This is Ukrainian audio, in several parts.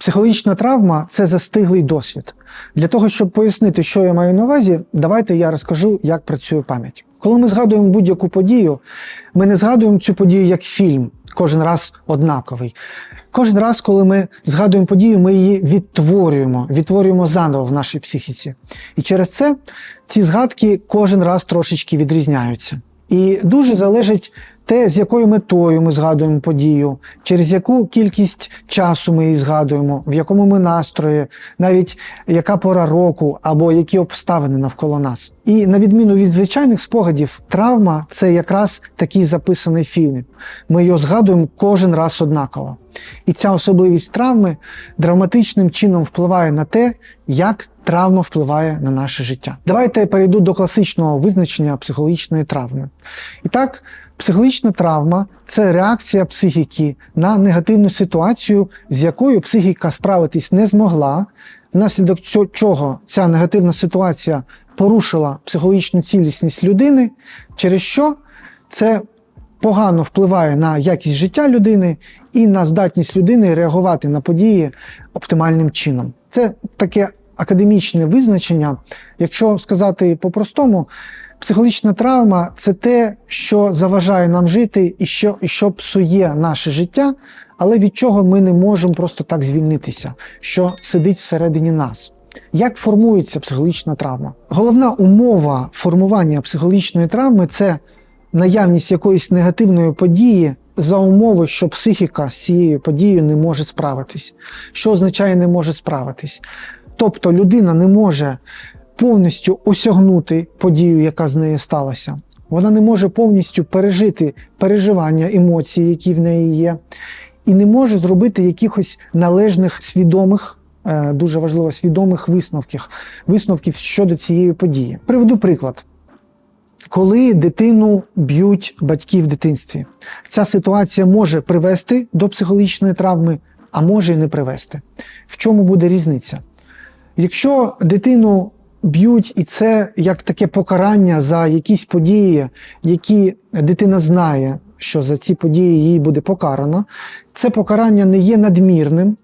Психологічна травма це застиглий досвід. Для того, щоб пояснити, що я маю на увазі, давайте я розкажу, як працює пам'ять. Коли ми згадуємо будь-яку подію, ми не згадуємо цю подію як фільм, кожен раз однаковий. Кожен раз, коли ми згадуємо подію, ми її відтворюємо, відтворюємо заново в нашій психіці. І через це ці згадки кожен раз трошечки відрізняються. І дуже залежить те, з якою метою ми згадуємо подію, через яку кількість часу ми її згадуємо, в якому ми настрої, навіть яка пора року або які обставини навколо нас. І на відміну від звичайних спогадів, травма це якраз такий записаний фільм. Ми його згадуємо кожен раз однаково. І ця особливість травми драматичним чином впливає на те, як травма впливає на наше життя. Давайте я перейду до класичного визначення психологічної травми. І так, психологічна травма це реакція психіки на негативну ситуацію, з якою психіка справитись не змогла, внаслідок чого ця негативна ситуація порушила психологічну цілісність людини, через що це погано впливає на якість життя людини і на здатність людини реагувати на події оптимальним чином. Це таке академічне визначення. Якщо сказати по-простому, психологічна травма це те, що заважає нам жити і що, і що псує наше життя, але від чого ми не можемо просто так звільнитися, що сидить всередині нас. Як формується психологічна травма? Головна умова формування психологічної травми це наявність якоїсь негативної події за умови, що психіка з цією подією не може справитись. Що означає не може справитись? Тобто людина не може повністю осягнути подію, яка з нею сталася. Вона не може повністю пережити переживання, емоції, які в неї є, і не може зробити якихось належних свідомих, е, дуже важливо, свідомих висновків, висновків щодо цієї події. Приведу приклад. Коли дитину б'ють батьки в дитинстві, ця ситуація може привести до психологічної травми, а може і не привести. В чому буде різниця? Якщо дитину б'ють, і це як таке покарання за якісь події, які дитина знає, що за ці події їй буде покарано, це покарання не є надмірним,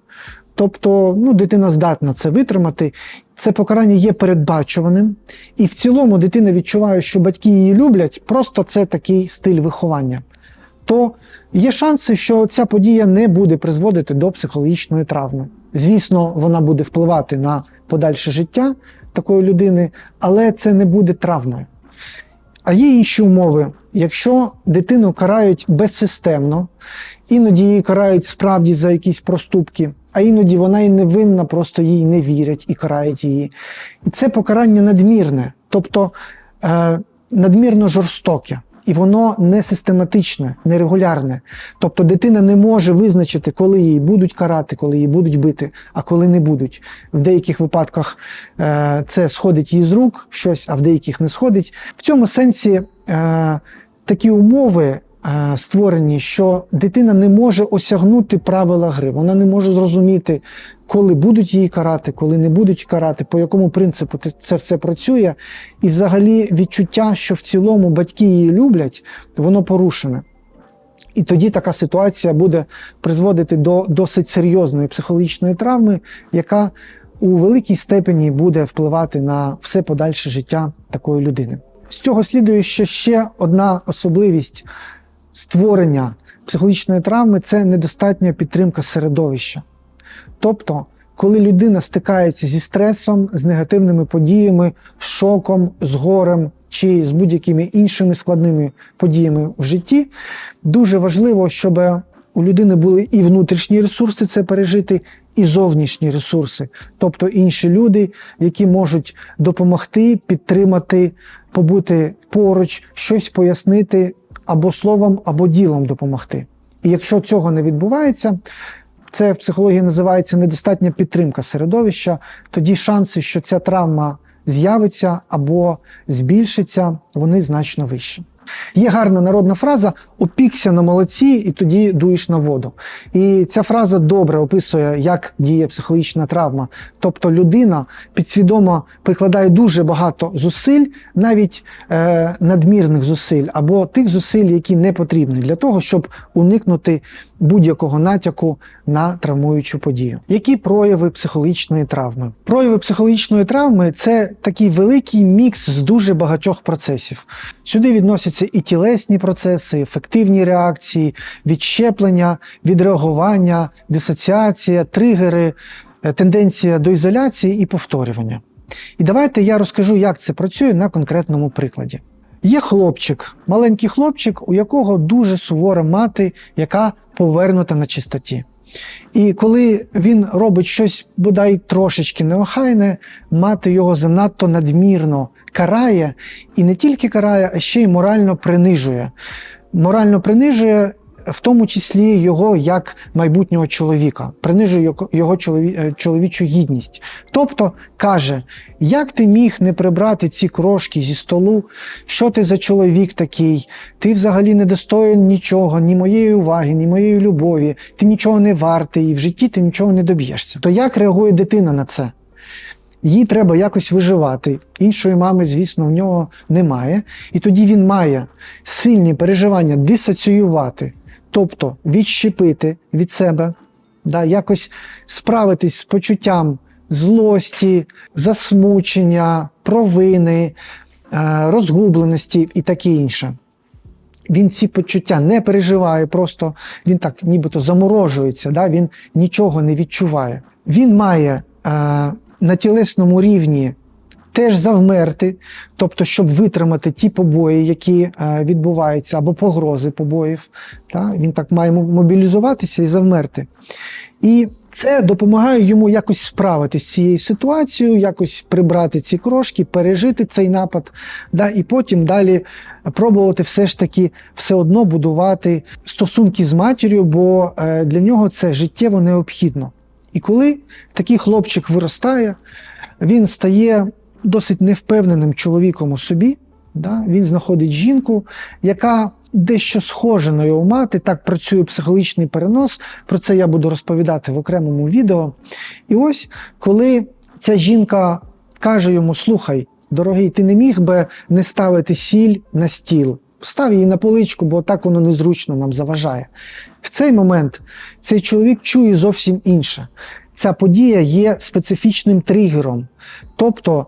тобто ну, дитина здатна це витримати. Це покарання є передбачуваним, і в цілому дитина відчуває, що батьки її люблять, просто це такий стиль виховання. То є шанси, що ця подія не буде призводити до психологічної травми. Звісно, вона буде впливати на подальше життя такої людини, але це не буде травмою. А є інші умови. Якщо дитину карають безсистемно, іноді її карають справді за якісь проступки, а іноді вона і не винна, просто їй не вірять і карають її. І це покарання надмірне, тобто е, надмірно жорстоке. І воно не систематичне, нерегулярне. Тобто дитина не може визначити, коли її будуть карати, коли її будуть бити, а коли не будуть. В деяких випадках е, це сходить їй з рук щось, а в деяких не сходить. В цьому сенсі е, такі умови створені, що дитина не може осягнути правила гри, вона не може зрозуміти, коли будуть її карати, коли не будуть карати, по якому принципу це- це все працює. І взагалі відчуття, що в цілому батьки її люблять, воно порушене. І тоді така ситуація буде призводити до досить серйозної психологічної травми, яка у великій степені буде впливати на все подальше життя такої людини. З цього слідує, що ще одна особливість створення психологічної травми це недостатня підтримка середовища. Тобто, коли людина стикається зі стресом, з негативними подіями, шоком, з горем чи з будь-якими іншими складними подіями в житті, дуже важливо, щоб у людини були і внутрішні ресурси це пережити, і зовнішні ресурси, тобто інші люди, які можуть допомогти, підтримати, побути поруч, щось пояснити або словом, або ділом допомогти. І якщо цього не відбувається, це в психології називається недостатня підтримка середовища, тоді шанси, що ця травма з'явиться або збільшиться, вони значно вищі. Є гарна народна фраза опікся на молоці і тоді дуєш на воду. І ця фраза добре описує, як діє психологічна травма. Тобто людина підсвідомо прикладає дуже багато зусиль, навіть е, надмірних зусиль, або тих зусиль, які не потрібні для того, щоб уникнути будь-якого натяку на травмуючу подію. Які прояви психологічної травми? Прояви психологічної травми це такий великий мікс з дуже багатьох процесів. Сюди відносяться і тілесні процеси, ефективні реакції, відщеплення, відреагування, дисоціація, тригери, е, тенденція до ізоляції і повторювання. І давайте я розкажу, як це працює на конкретному прикладі. Є хлопчик, маленький хлопчик, у якого дуже сувора мати, яка повернута на чистоті. І коли він робить щось бодай трошечки неохайне, мати його занадто надмірно карає, і не тільки карає, а ще й морально принижує. Морально принижує в тому числі його як майбутнього чоловіка, принижує його- е, чоловічу гідність. Тобто каже, як ти міг не прибрати ці крошки зі столу, що ти за чоловік такий, ти взагалі не достоїн нічого, ні моєї уваги, ні моєї любові, ти нічого не вартий, і в житті ти нічого не доб'єшся. То як реагує дитина на це? Їй треба якось виживати. Іншої мами, звісно, в нього немає. І тоді він має сильні переживання дисоціювати, тобто відщепити від себе, да, якось справитись з почуттям злості, засмучення, провини, е, розгубленості і таке інше. Він ці почуття не переживає, просто він так нібито заморожується, да? він нічого не відчуває. Він має е, на тілесному рівні теж завмерти, тобто, щоб витримати ті побої, які е, відбуваються, або погрози побоїв. Та? Він так має мобілізуватися і завмерти. І це допомагає йому якось справитися з цією ситуацією, якось прибрати ці крошки, пережити цей напад, да, і потім далі пробувати все ж таки все одно будувати стосунки з матір'ю, бо е, для нього це життєво необхідно. І коли такий хлопчик виростає, він стає досить невпевненим чоловіком у собі. Да? Він знаходить жінку, яка дещо схожа на його мати. Так працює психологічний перенос. Про це я буду розповідати в окремому відео. І ось коли ця жінка каже йому: Слухай, дорогий, ти не міг би не ставити сіль на стіл. Став її на поличку, бо так воно незручно нам заважає. В цей момент цей чоловік чує зовсім інше. Ця подія є специфічним тригером, тобто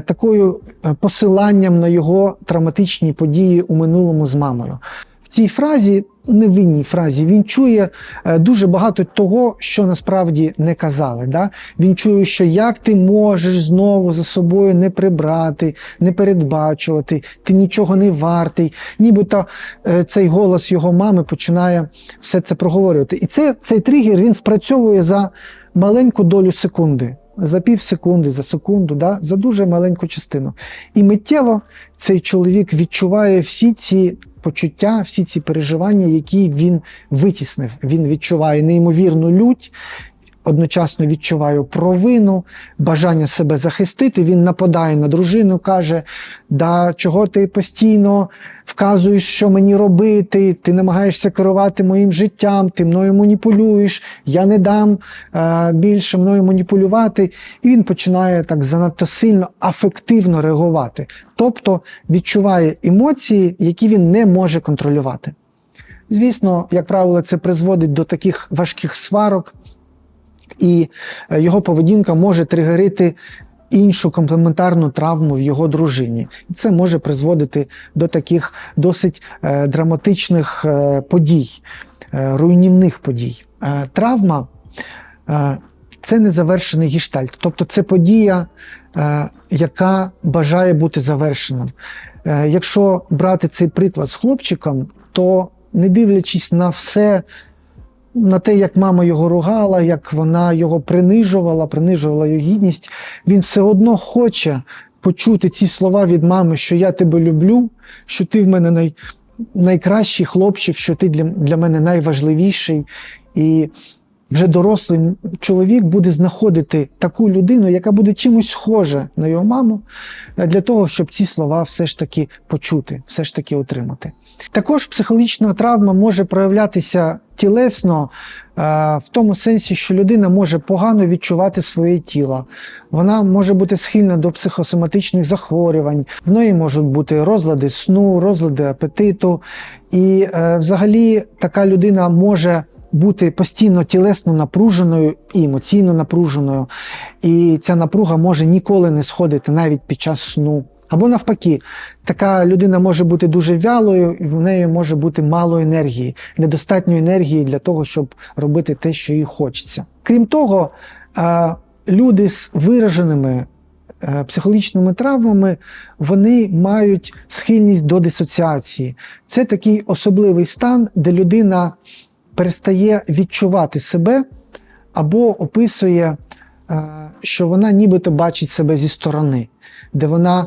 такою е, посиланням на його травматичні події у минулому з мамою. В цій фразі, невинній фразі, він чує е, дуже багато того, що насправді не казали. Да? Він чує, що як ти можеш знову за собою не прибрати, не передбачувати, ти нічого не вартий. Нібито е, цей голос його мами починає все це проговорювати. І це, цей тригер він спрацьовує за маленьку долю секунди. За пів секунди, за секунду, да? за дуже маленьку частину. І миттєво цей чоловік відчуває всі ці почуття, всі ці переживання, які він витіснив. Він відчуває неймовірну лють, одночасно відчуває провину, бажання себе захистити. Він нападає на дружину, каже: Да, чого ти постійно вказуєш, що мені робити, ти намагаєшся керувати моїм життям, ти мною маніпулюєш, я не дам е, більше мною маніпулювати. І він починає так занадто сильно афективно реагувати, тобто відчуває емоції, які він не може контролювати. Звісно, як правило, це призводить до таких важких сварок, і е, його поведінка може тригерити іншу комплементарну травму в його дружині. Це може призводити до таких досить е, драматичних е, подій, руйнівних подій. Травма це незавершений гіштальт, тобто це подія, яка бажає бути завершена. Якщо брати цей приклад з хлопчиком, то не дивлячись на все, на те, як мама його ругала, як вона його принижувала, принижувала його гідність, він все одно хоче почути ці слова від мами, що я тебе люблю, що ти в мене най, найкращий хлопчик, що ти для, для мене найважливіший. І вже дорослий чоловік буде знаходити таку людину, яка буде чимось схожа на його маму, е, для того, щоб ці слова все ж таки почути, все ж таки отримати. Також психологічна травма може проявлятися тілесно е, в тому сенсі, що людина може погано відчувати своє тіло. Вона може бути схильна до психосоматичних захворювань, в неї можуть бути розлади сну, розлади апетиту. І е, взагалі така людина може бути постійно тілесно напруженою і емоційно напруженою. І ця напруга може ніколи не сходити навіть під час сну. Або навпаки, така людина може бути дуже вялою, і в неї може бути мало енергії, недостатньо енергії для того, щоб робити те, що їй хочеться. Крім того, люди з вираженими е, психологічними травмами вони мають схильність до дисоціації. Це такий особливий стан, де людина перестає відчувати себе або описує, е, що вона нібито бачить себе зі сторони, де вона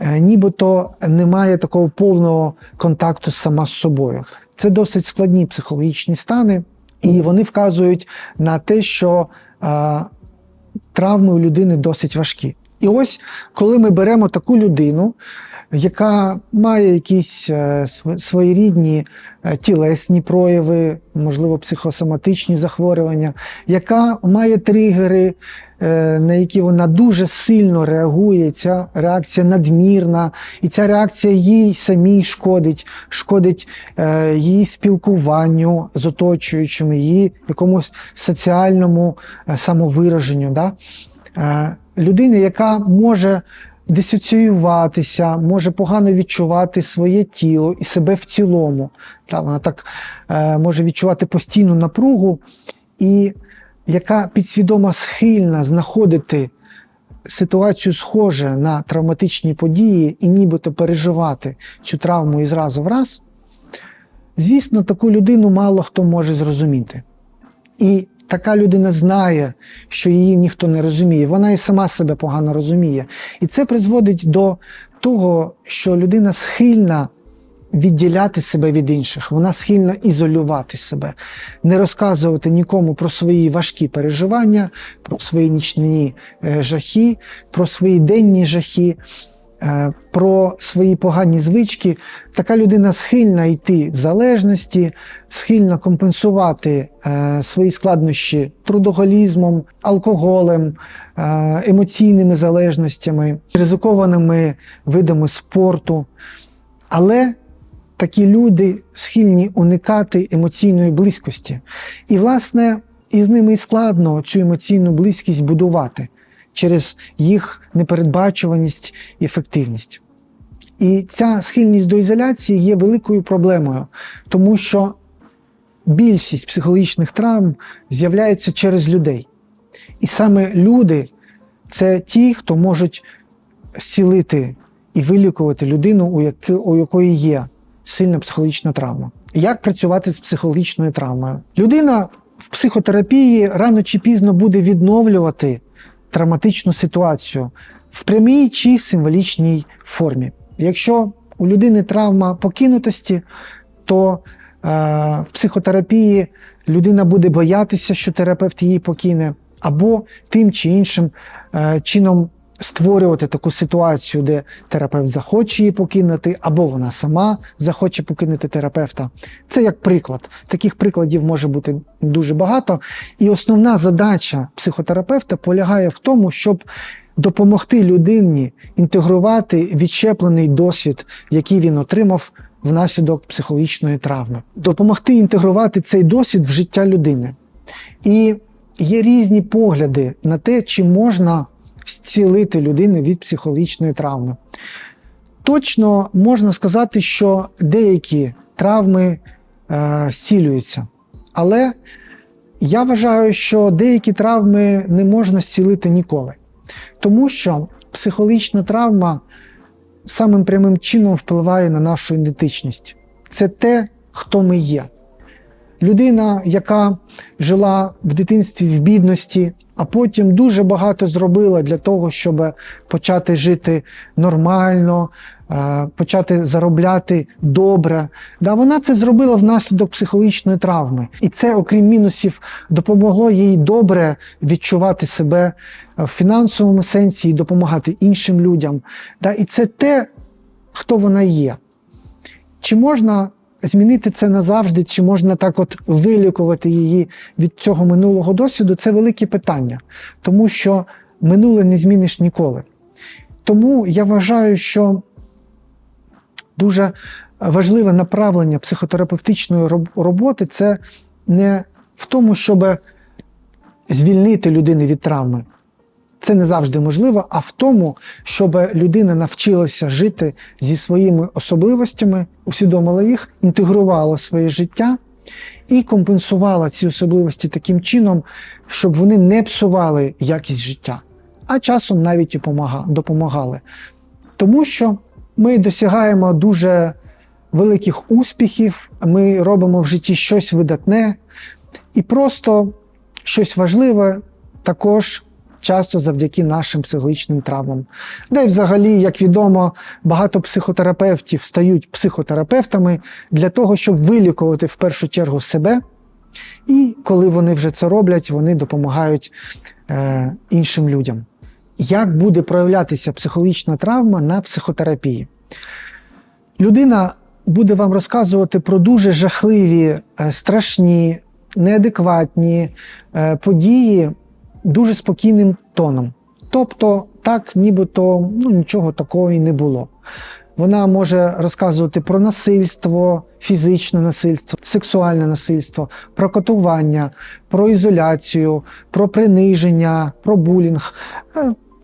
е, нібито не має такого повного контакту сама з собою. Це досить складні психологічні стани, і вони вказують на те, що е, травми у людини досить важкі. І ось коли ми беремо таку людину, яка має якісь е, своєрідні е, тілесні прояви, можливо, психосоматичні захворювання, яка має тригери, е, на які вона дуже сильно реагує. Ця реакція надмірна, і ця реакція їй самій шкодить, шкодить її спілкуванню з оточуючими, її якомусь соціальному самовираженню. Да? Людина, яка може дисоціюватися, може погано відчувати своє тіло і себе в цілому. Та, вона так е, може відчувати постійну напругу, і яка підсвідомо схильна знаходити ситуацію схожу на травматичні події і нібито переживати цю травму із разу в раз, звісно, таку людину мало хто може зрозуміти. І така людина знає, що її ніхто не розуміє. Вона і сама себе погано розуміє. І це призводить до того, що людина схильна відділяти себе від інших, вона схильна ізолювати себе, не розказувати нікому про свої важкі переживання, про свої нічні е, жахи, про свої денні жахи. Е, Про свої погані звички, така людина схильна йти в залежності, схильна компенсувати е, свої складнощі трудоголізмом, алкоголем, е, емоційними залежностями, ризикованими видами спорту. Але такі люди схильні уникати емоційної близькості. І, власне, із ними і складно цю емоційну близькість будувати через їх непередбачуваність і ефективність. І ця схильність до ізоляції є великою проблемою, тому що більшість психологічних травм з'являється через людей. І саме люди це ті, хто можуть зцілити і вилікувати людину, у, якої є сильна психологічна травма. Як працювати з психологічною травмою? Людина в психотерапії рано чи пізно буде відновлювати травматичну ситуацію в прямій чи символічній формі. Якщо у людини травма покинутості, то е, в психотерапії людина буде боятися, що терапевт її покине, або тим чи іншим е, чином створювати таку ситуацію, де терапевт захоче її покинути, або вона сама захоче покинути терапевта. Це як приклад. Таких прикладів може бути дуже багато. І основна задача психотерапевта полягає в тому, щоб допомогти людині інтегрувати відщеплений досвід, який він отримав внаслідок психологічної травми, допомогти інтегрувати цей досвід в життя людини. І є різні погляди на те, чи можна зцілити людину від психологічної травми. Точно можна сказати, що деякі травми е, зцілюються. Але я вважаю, що деякі травми не можна зцілити ніколи. Тому що психологічна травма самим прямим чином впливає на нашу ідентичність. Це те, хто ми є. Людина, яка жила в дитинстві в бідності, а потім дуже багато зробила для того, щоб почати жити нормально, е, почати заробляти добре. Да, вона це зробила внаслідок психологічної травми, і це, окрім мінусів, допомогло їй добре відчувати себе в фінансовому сенсі і допомагати іншим людям. Да, і це те, хто вона є. Чи можна змінити це назавжди, чи можна так от вилікувати її від цього минулого досвіду? Це велике питання, тому що минуле не зміниш ніколи. Тому я вважаю, що дуже важливе направлення психотерапевтичної роботи це не в тому, щоб звільнити людину від травми. Це не завжди можливо, а в тому, щоб людина навчилася жити зі своїми особливостями, усвідомила їх, інтегрувала своє життя і компенсувала ці особливості таким чином, щоб вони не псували якість життя, а часом навіть і допомагали. Тому що ми досягаємо дуже великих успіхів, ми робимо в житті щось видатне і просто щось важливе також часто завдяки нашим психологічним травмам. Де взагалі, як відомо, багато психотерапевтів стають психотерапевтами для того, щоб вилікувати в першу чергу себе. І коли вони вже це роблять, вони допомагають е, іншим людям. Як буде проявлятися психологічна травма на психотерапії? Людина буде вам розказувати про дуже жахливі, е, страшні, неадекватні е, події дуже спокійним тоном. Тобто, так, нібито ну, нічого такого і не було. Вона може розказувати про насильство, фізичне насильство, сексуальне насильство, про катування, про ізоляцію, про приниження, про булінг.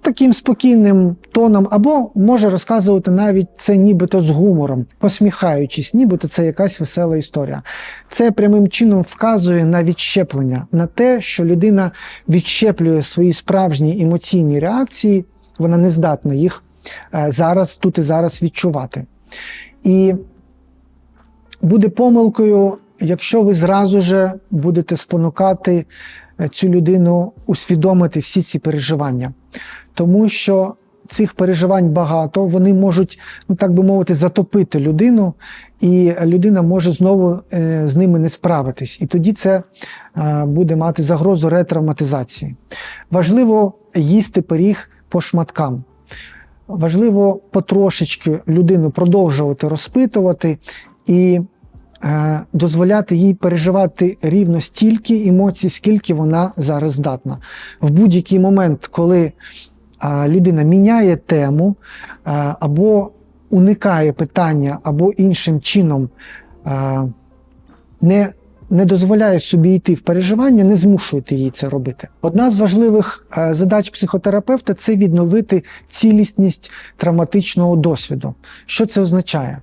Таким спокійним тоном, або може розказувати навіть це нібито з гумором, посміхаючись, нібито це якась весела історія. Це прямим чином вказує на відщеплення, на те, що людина відщеплює свої справжні емоційні реакції, вона не здатна їх е, зараз, тут і зараз відчувати. І буде помилкою, якщо ви зразу же будете спонукати е, цю людину усвідомити всі ці переживання. Тому що цих переживань багато, вони можуть, ну так би мовити, затопити людину, і людина може знову е, з ними не справитись. І тоді це е, буде мати загрозу ретравматизації. Важливо їсти пиріг по шматкам. Важливо потрошечки людину продовжувати розпитувати і е, дозволяти їй переживати рівно стільки емоцій, скільки вона зараз здатна. В будь-який момент, коли людина міняє тему або уникає питання, або іншим чином не не дозволяє собі йти в переживання, не змушуйте її це робити. Одна з важливих задач психотерапевта це відновити цілісність травматичного досвіду. Що це означає?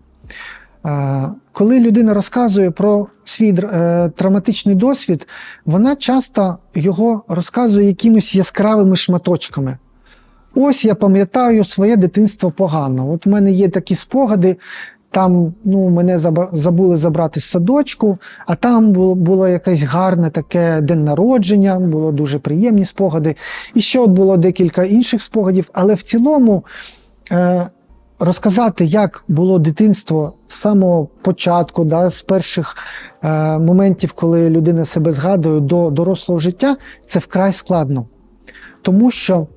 Коли людина розказує про свій е, травматичний досвід, вона часто його розказує якимись яскравими шматочками. Ось я пам'ятаю своє дитинство погано. От в мене є такі спогади. Там ну, мене забули забрати з садочку, а там було, було якесь гарне таке день народження, було дуже приємні спогади. І ще от було декілька інших спогадів. Але в цілому е, розказати, як було дитинство з самого початку, да, з перших е, моментів, коли людина себе згадує до дорослого життя, це вкрай складно. Тому що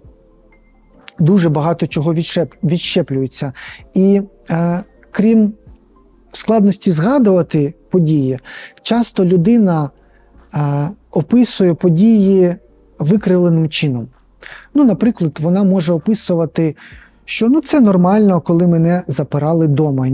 дуже багато чого відщеп, відщеплюється. І е, крім складності згадувати події, часто людина е, описує події викривленим чином. Ну, наприклад, вона може описувати, що ну, це нормально, коли мене запирали вдома і,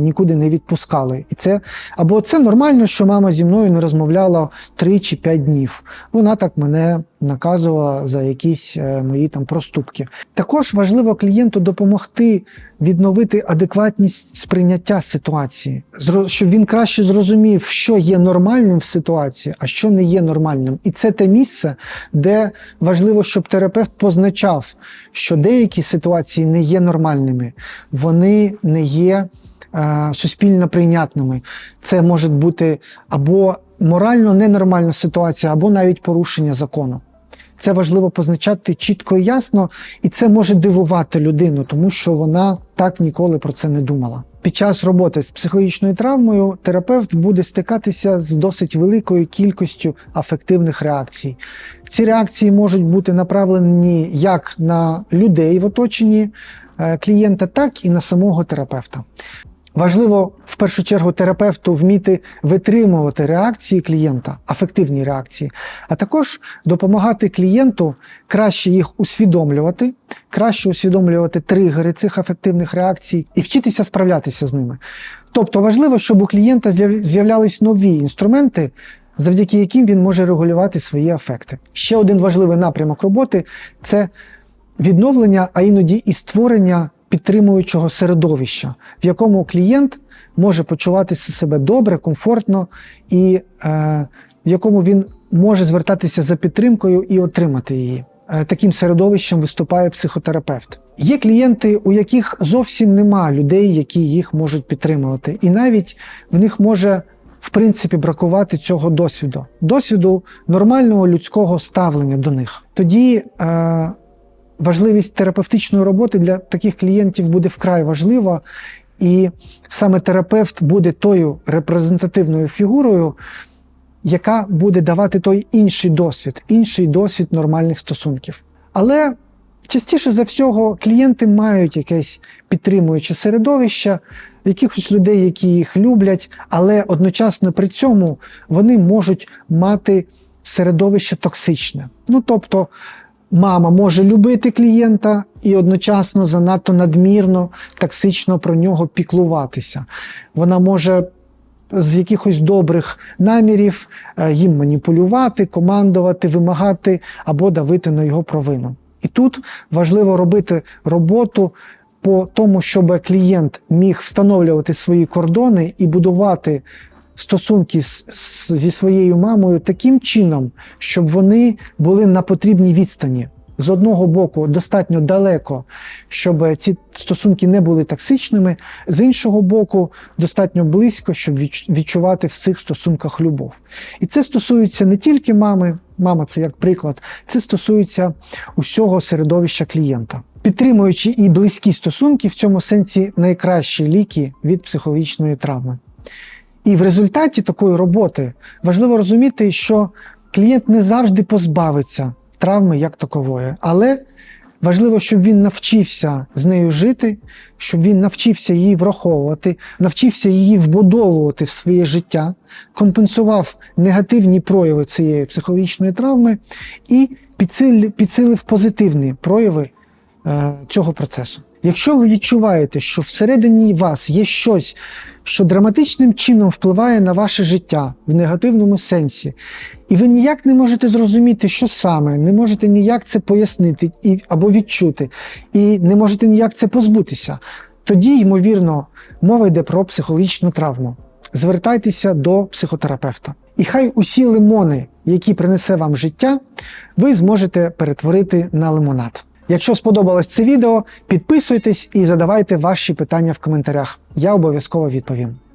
нікуди не відпускали. І це, або це нормально, що мама зі мною не розмовляла 3 чи 5 днів. Вона так мене наказувала за якісь е, мої там проступки. Також важливо клієнту допомогти відновити адекватність сприйняття ситуації, щоб він краще зрозумів, що є нормальним в ситуації, а що не є нормальним. І це те місце, де важливо, щоб терапевт позначав, що деякі ситуації не є нормальними, вони не є е, суспільно прийнятними. Це може бути або морально ненормальна ситуація, або навіть порушення закону. Це важливо позначати чітко і ясно, і це може дивувати людину, тому що вона так ніколи про це не думала. Під час роботи з психологічною травмою терапевт буде стикатися з досить великою кількістю афективних реакцій. Ці реакції можуть бути направлені як на людей в оточенні е, клієнта, так і на самого терапевта. Важливо в першу чергу терапевту вміти витримувати реакції клієнта, афективні реакції, а також допомагати клієнту краще їх усвідомлювати, краще усвідомлювати тригери цих афективних реакцій і вчитися справлятися з ними. Тобто важливо, щоб у клієнта з'яв- з'являлись нові інструменти, завдяки яким він може регулювати свої афекти. Ще один важливий напрямок роботи це відновлення, а іноді і створення підтримуючого середовища, в якому клієнт може почуватися себе добре, комфортно і е, в якому він може звертатися за підтримкою і отримати її. Е, Таким середовищем виступає психотерапевт. Є клієнти, у яких зовсім нема людей, які їх можуть підтримувати, і навіть в них може в принципі бракувати цього досвіду, досвіду нормального людського ставлення до них. Тоді е, важливість терапевтичної роботи для таких клієнтів буде вкрай важлива, і саме терапевт буде тою репрезентативною фігурою, яка буде давати той інший досвід, інший досвід нормальних стосунків. Але частіше за всього клієнти мають якесь підтримуюче середовище, якихось людей, які їх люблять, але одночасно при цьому вони можуть мати середовище токсичне. Ну тобто, мама може любити клієнта і одночасно занадто надмірно, токсично про нього піклуватися. Вона може з якихось добрих намірів е, їм маніпулювати, командувати, вимагати або давити на його провину. І тут важливо робити роботу по тому, щоб клієнт міг встановлювати свої кордони і будувати стосунки з, з- зі своєю мамою таким чином, щоб вони були на потрібній відстані. З одного боку, достатньо далеко, щоб ці стосунки не були токсичними, з іншого боку, достатньо близько, щоб відчувати в цих стосунках любов. І це стосується не тільки мами, мама це як приклад, це стосується усього середовища клієнта. Підтримуючи і близькі стосунки, в цьому сенсі найкращі ліки від психологічної травми. І в результаті такої роботи важливо розуміти, що клієнт не завжди позбавиться травми як такової, але важливо, щоб він навчився з нею жити, щоб він навчився її враховувати, навчився її вбудовувати в своє життя, компенсував негативні прояви цієї психологічної травми і підсилив, позитивні прояви е, цього процесу. Якщо ви відчуваєте, що всередині вас є щось, що драматичним чином впливає на ваше життя в негативному сенсі, і ви ніяк не можете зрозуміти, що саме, не можете ніяк це пояснити і, або відчути, і не можете ніяк це позбутися, тоді, ймовірно, мова йде про психологічну травму. Звертайтеся до психотерапевта. І хай усі лимони, які принесе вам життя, ви зможете перетворити на лимонад. Якщо сподобалось це відео, підписуйтесь і задавайте ваші питання в коментарях. Я обов'язково відповім.